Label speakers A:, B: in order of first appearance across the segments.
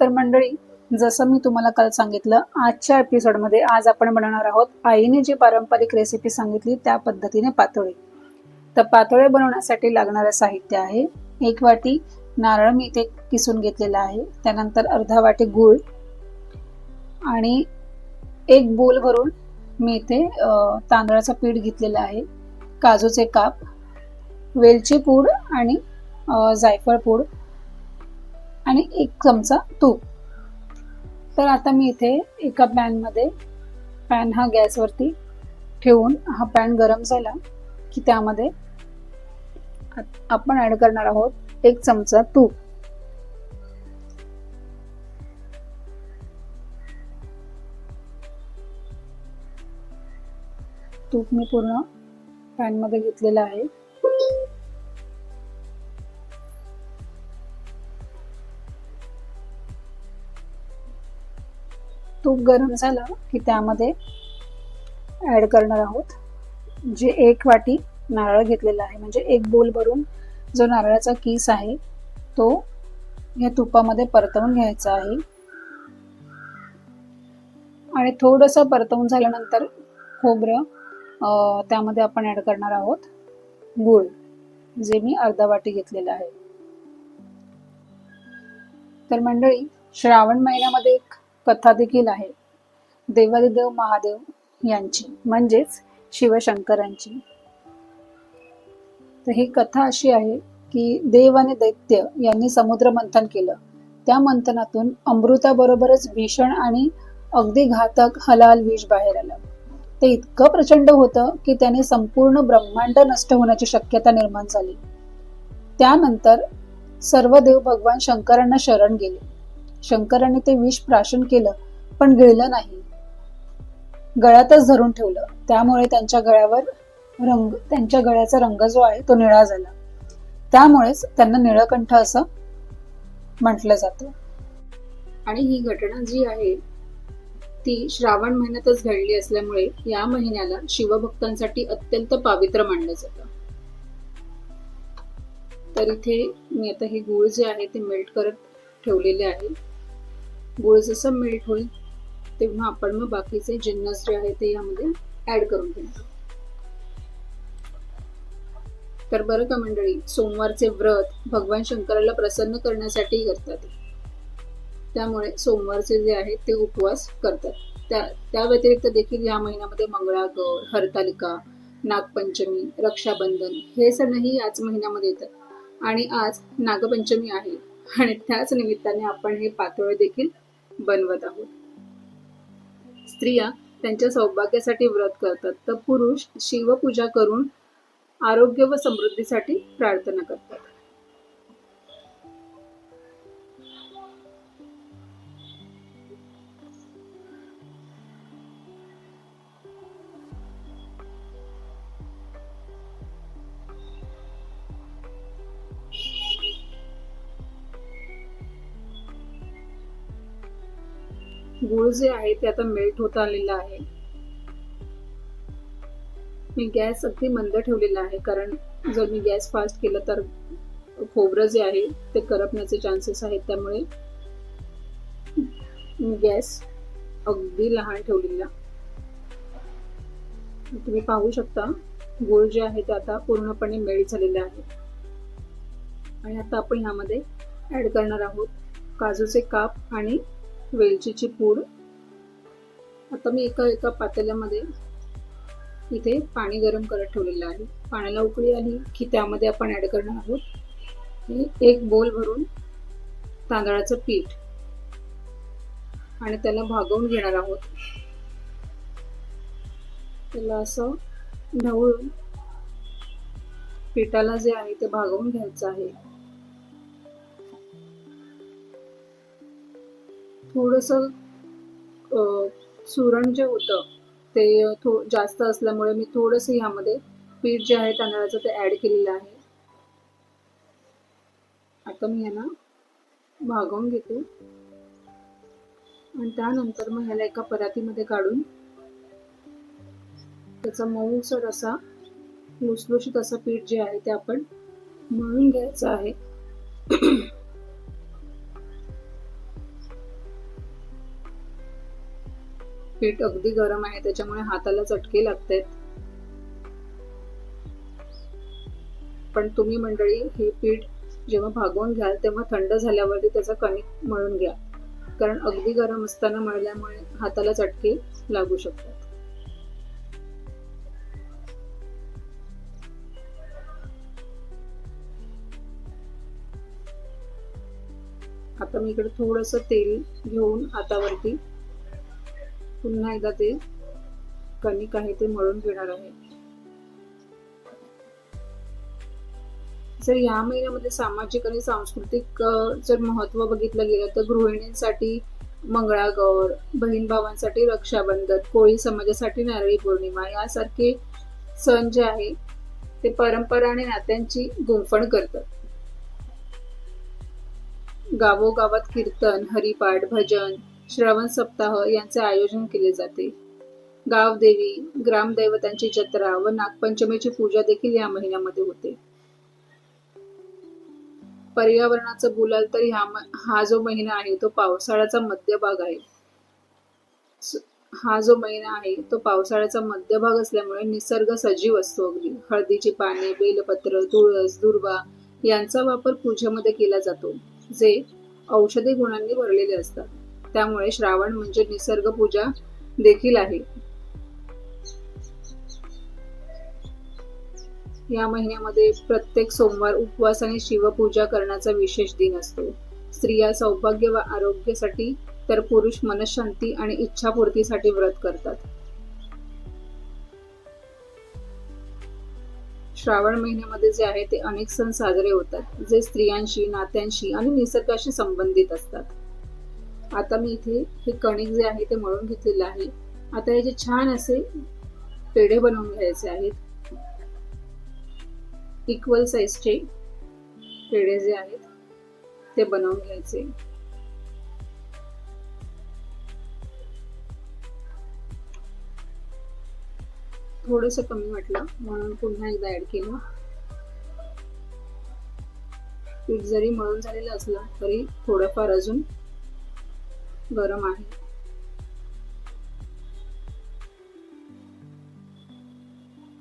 A: तर मंडळी जसं मी तुम्हाला काल सांगितलं आजच्या एपिसोडमध्ये आज आपण बनवणार आहोत आईने जी पारंपरिक रेसिपी सांगितली त्या पद्धतीने पातोळे. तर पातोळे बनवण्यासाठी लागणारं साहित्य आहे एक वाटी नारळ मी इथे किसून घेतलेला आहे त्यानंतर अर्धा वाटी गूळ आणि एक बोल भरून मी इथे तांदळाचं पीठ घेतलेलं आहे काजूचे काप वेलची पूड आणि जायफळ पूड. आणि एक चमचा तूप. तर आता मी इथे एका पॅनमध्ये पॅन हा गॅसवरती ठेवून हा पॅन गरम झाला की त्यामध्ये आपण ऍड करणार आहोत एक चमचा तूप. तूप मी पूर्ण पॅनमध्ये घेतलेलं आहे. तूप गरम झालं की त्यामध्ये ऍड करणार आहोत. जे एक वाटी नारळ घेतलेला आहे म्हणजे एक बोल भरून जो नारळाचा किस आहे तो या तुपामध्ये परतवून घ्यायचा आहे. आणि थोडंसं परतवून झाल्यानंतर खोबरं त्यामध्ये आपण ऍड करणार आहोत. गूळ जे मी अर्धा वाटी घेतलेलं आहे. तर मंडळी श्रावण महिन्यामध्ये एक कथा देखील आहे. देवादिदेव महादेव यांची म्हणजेच शिवशंकरांची. तर ही कथा अशी आहे की देव आणि दैत्य यांनी समुद्र मंथन केलं. त्या मंथनातून अमृताबरोबरच भीषण आणि अगदी घातक हलाल विष बाहेर आलं. ते इतकं प्रचंड होतं की त्याने संपूर्ण ब्रह्मांड नष्ट होण्याची शक्यता निर्माण झाली. त्यानंतर सर्व देव भगवान शंकरांना शरण गेले. शंकराने ते विष प्राशन केलं पण गिळलं नाही. गळ्यातच धरून ठेवलं. त्यामुळे त्यांच्या गळ्यावर रंग त्यांच्या गळ्याचा रंग जो आहे तो निळा झाला. त्यामुळेच त्यांना निळकंठ असं म्हटलं जातं. आणि ही घटना जी आहे ती श्रावण महिन्यातच घडली असल्यामुळे या महिन्याला शिवभक्तांसाठी अत्यंत पावित्र मानलं जातं. तर इथे मी आता हे गुळ जे आहे ते मेल्ट करत ठेवलेले आहे. गुळ जसं मेल्ट होईल तेव्हा आपण मग बाकीचे जिन्नस जे आहे ते यामध्ये ऍड करून घेणार. तर बरं का मंडळी सोमवारचे व्रत भगवान शंकराला प्रसन्न करण्यासाठी करतात. त्यामुळे सोमवारचे जे आहे ते उपवास करतात. त्या त्या व्यतिरिक्त देखील या महिन्यामध्ये मंगळागौर हरतालिका नागपंचमी रक्षाबंधन हे सणही याच महिन्यामध्ये येतात. आणि आज नागपंचमी आहे आणि त्याच निमित्ताने आपण हे पातोळे देखील बनवत आहोत. स्त्रिया त्यांच्या सौभाग्यासाठी व्रत करतात. तर पुरुष शिवपूजा करून आरोग्य व समृद्धीसाठी प्रार्थना करतात. गुळ जे आहे ते आता मेल्ट होत आलेलं आहे. मी गॅस अगदी मंद ठेवलेला आहे कारण जर मी गॅस फास्ट केलं तर खोबरं जे आहे ते करपण्याचे चान्सेस आहेत. त्यामुळे गॅस अगदी लहान ठेवलेला. तुम्ही पाहू शकता गुळ जे आहे ते आता पूर्णपणे मेल्ट झालेले आहे. आणि आता आपण ह्यामध्ये ऍड करणार आहोत काजूचे काप आणि वेलचीची पूड. आता मी एका एका पातेल्यामध्ये इथे पाणी गरम करत ठेवलेलं आहे. पाण्याला उकळी आली की त्यामध्ये आपण ॲड करणार आहोत एक बोल भरून तांदळाचं पीठ. आणि त्याला भागवून घेणार आहोत. त्याला असं ढवळून पिठाला जे आहे ते भागवून घ्यायचं आहे. थोडस सुरण जे होतं. ते थो जास्त असल्यामुळे मी थोडंसं ह्यामध्ये पीठ जे आहे तांदळाचं ते ऍड केलेलं आहे. आता मी ह्याला भागवून घेते. आणि त्यानंतर मग ह्याला एका परातीमध्ये काढून त्याचा मऊसर असा लुसलुशीत असं पीठ जे आहे ते आपण मळून घ्यायचं आहे. पीठ अगदी गरम आहे त्याच्यामुळे हाताला चटके लागतात पण तुम्ही मंडळी हे पीठ जेव्हा भागवून घ्याल तेव्हा थंड झाल्यावरती त्याचा कणिक मळून घ्या. कारण अगदी गरम असताना मळल्यामुळे हाताला चटके लागू शकतात. आता मी इकडे थोडस तेल घेऊन हातावरती पुन्हा एकदा ते कणिक आहे ते मळून घेणार आहे. जर या महिन्यामध्ये सामाजिक आणि सांस्कृतिक जर महत्त्व बघितलं गेलं तर गृहिणींसाठी मंगळागौर बहीण भावांसाठी रक्षाबंधन कोळी समाजासाठी नारळी पौर्णिमा यासारखे सण जे आहे ते परंपरा आणि नात्यांची गुंफण करतात. गावोगावात कीर्तन हरिपाठ भजन श्रावण सप्ताह यांचे आयोजन केले जाते. गावदेवी ग्रामदैवतांची जत्रा व नागपंचमीची पूजा देखील या महिन्यामध्ये होते. पर्यावरणाचं बोलाल तर ह्या हा जो महिना आहे तो पावसाळ्याचा मध्यभाग आहे. हा जो महिना आहे तो पावसाळ्याचा मध्यभाग असल्यामुळे निसर्ग सजीव असतो अगदी. हळदीची पाने बेलपत्र तुळस दुर्वा यांचा वापर पूजेमध्ये केला जातो जे औषधी गुणांनी भरलेले असतात. त्यामुळे श्रावण म्हणजे निसर्ग पूजा देखील आहे. या महिन्यामध्ये प्रत्येक सोमवार उपवास आणि शिवपूजा करण्याचा विशेष दिन असतो. स्त्रिया सौभाग्य व आरोग्यासाठी तर पुरुष मनशांती आणि इच्छापूर्तीसाठी व्रत करतात. श्रावण महिन्यामध्ये जे आहे ते अनेक सण साजरे होतात जे स्त्रियांशी नात्यांशी आणि निसर्गाशी संबंधित असतात. आता मी इथे हे कणिक जे आहे ते मळून घेतलेलं आहे. आता हे जे छान असे पेढे बनवून घ्यायचे आहेत. इक्वल साईजचे पेढे जे आहेत ते बनवून घ्यायचे. थोडस कमी वाटलं म्हणून पुन्हा एकदा ऍड केलं. पीठ जरी मळून झालेलं असलं तरी थोडंफार अजून गरम आहे.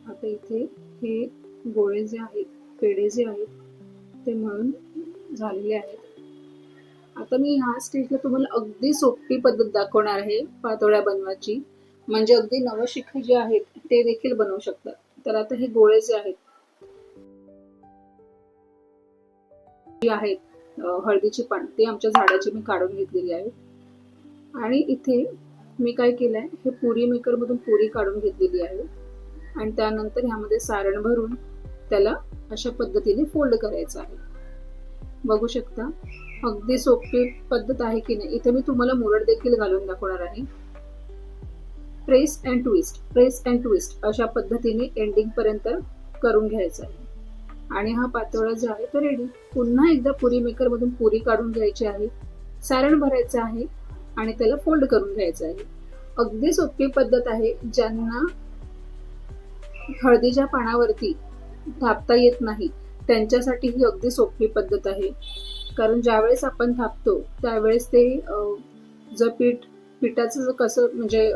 A: आता इथे हे गोळे जे आहेत पेढे जे आहेत ते मळून झालेले आहेत. आता मी ह्या स्टेजला तुम्हाला अगदी सोपी पद्धत दाखवणार आहे पातोळ्या बनवायची. म्हणजे अगदी नवशिख जे आहेत ते देखील बनवू शकतात. तर आता हे गोळे जे आहेत जी आहेत हळदीची पान ते आमच्या झाडाची मी काढून घेतलेली आहे आणि इथे मी काय केलंय हे पुरी मेकर मधून पुरी काढून घेतलेली आहे. आणि त्यानंतर ह्यामध्ये सारण भरून त्याला अशा पद्धतीने फोल्ड करायचं आहे. बघू शकता अगदी सोपी पद्धत आहे की नाही? इथे मी तुम्हाला मुरड देखील घालून दाखवणार आहे. Press and twist press and twist अशा पद्धतीने एंडिंग पर्यंत करून घ्यायचं आहे. आणि हा पातोळा जो आहे तो रेडी पुन्हा एकदा पुरी मेकर मधून पुरी काढून घ्यायची आहे. सारण भरायचं आहे. आणि त्याला फोल्ड करून घ्यायचं आहे. अगदी सोपी पद्धत आहे ज्यांना हळदीच्या पानावरती थापता येत नाही त्यांच्यासाठी ही अगदी सोपी पद्धत आहे. कारण ज्यावेळेस आपण थापतो त्यावेळेस ते जर पीठ पिठाचं कसं म्हणजे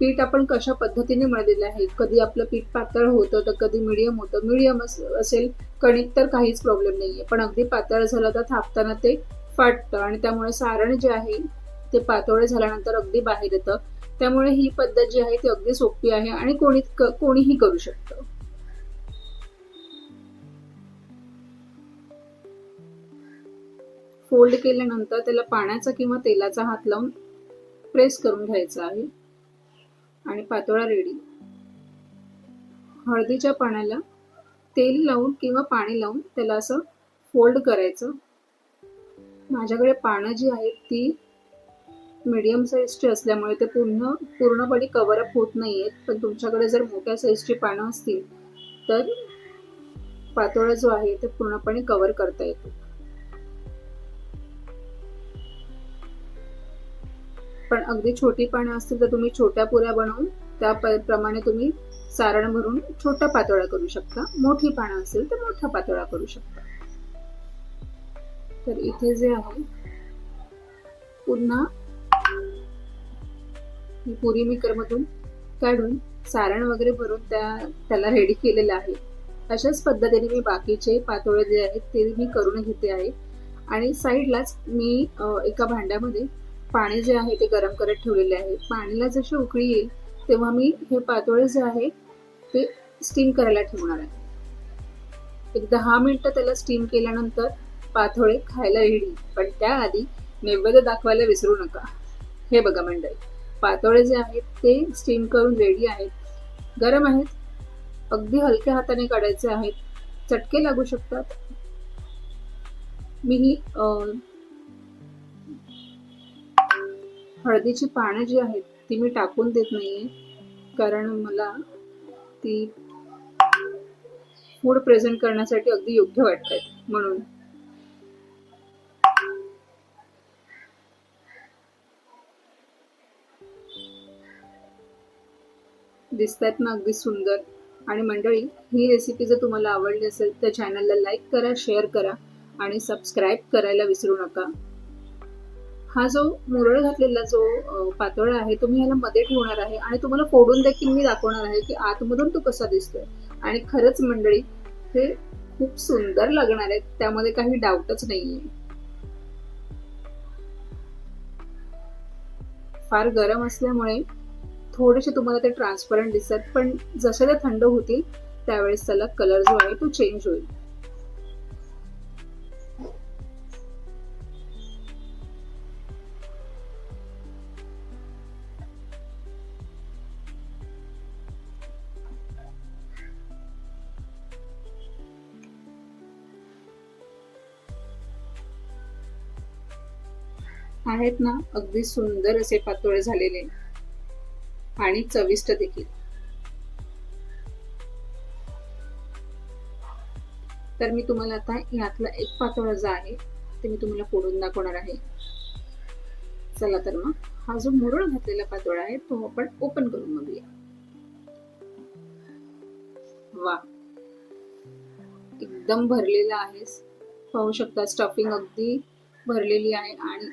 A: पीठ आपण कशा पद्धतीने मळलेलं आहे कधी आपलं पीठ पातळ होतं तर कधी मिडियम होतं. मिडियम असेल कणिक तर काहीच प्रॉब्लेम नाहीये. पण अगदी पातळ झालं तर थापताना ते फाटतं आणि त्यामुळे सारण जे आहे ते पातोळे झाल्यानंतर अगदी बाहेर येतं. त्यामुळे ही पद्धत जी आहे ती अगदी सोपी आहे आणि कोणी कोणीही करू शकतं. फोल्ड केल्यानंतर त्याला पाण्याचा किंवा तेलाचा हात लावून प्रेस करून घ्यायचा आहे. आणि पातोळा रेडी. हळदीच्या पाण्याला तेल लावून किंवा पाणी लावून त्याला असं फोल्ड करायचं. माझ्याकडे पानं जी आहेत ती मीडियम साईजची असल्यामुळे ते पूर्ण पूर्णपणे कवरअप होत नाही आहेत पण तुमच्याकडे जर मोठ्या साईजची पानं असतील तर पातोळा जो आहे ते पूर्णपणे कवर करता येतो. पण अगदी छोटी पानं असतील तर तुम्ही छोट्या पुऱ्या बनवून त्याप्रमाणे तुम्ही सारण भरून छोटा पातोळा करू शकता. मोठी पानं असेल तर मोठा पातोळा करू शकता. तर इथे जे आहे पुन्हा ही पुरी मिकरमधून काढून सारण वगैरे भरून त्या त्याला रेडी केलेलं आहे. अशाच पद्धतीने मी बाकीचे पातोळे जे आहेत ते मी करून घेते आहे. आणि साईडलाच मी एका भांड्यामध्ये पाणी जे आहे ते गरम करत ठेवलेले आहे. पाणीला जशी उकळी येईल तेव्हा मी हे पातोळे जे आहे ते स्टीम करायला ठेवणार आहे. एक दहा मिनटं त्याला स्टीम केल्यानंतर पातोळे खायला येईल पण त्याआधी नैवेद्य दाखवायला विसरू नका. हे बघा मंडळी पातोळे जे आहेत ते स्टीम करून रेडी आहेत. गरम आहेत. अगदी हलक्या हाताने काढायचे आहेत. चटके लागू शकतात. मी ही हळदीची पानं जी आहेत ती मी टाकून देत नाहीये. कारण मला ती फूड प्रेझेंट करण्यासाठी अगदी योग्य वाटतात. म्हणून दिसतात ना अगदी सुंदर. आणि मंडळी ही रेसिपी जर तुम्हाला आवडली असेल तर चॅनलला लाईक करा शेअर करा आणि सबस्क्राईब करायला विसरू नका. हा जो मुरळ घातलेला जो पातळ आहे तो मी ह्याला मध्ये ठेवणार आहे आणि तुम्हाला फोडून देखील मी दाखवणार आहे की आतमधून तो कसा दिसतोय. आणि खरंच मंडळी हे खूप सुंदर लागणार आहेत त्यामध्ये काही डाऊटच नाहीये. फार गरम असल्यामुळे थोडेसे तुम्हाला ते ट्रान्सपरंट दिसतात पण जसे ते थंड होतील त्यावेळेस त्याला कलर जो आहे तो चेंज होईल. आहेत ना अगदी सुंदर असे पातोळे झालेले. आणि चविष्ट देखील. तर मी तुम्हाला आता यातला एक पातोळा जो आहे ते मी तुम्हाला फोडून दाखवणार आहे. चला तर मग हा जो मुरळ घातलेला पातोळा आहे तो आपण ओपन करून बघूया. वा. एकदम भरलेला आहे. पाहू शकता स्टफिंग अगदी भरलेली आहे आणि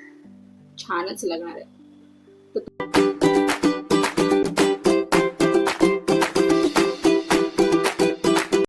A: छानच लागणार आहे.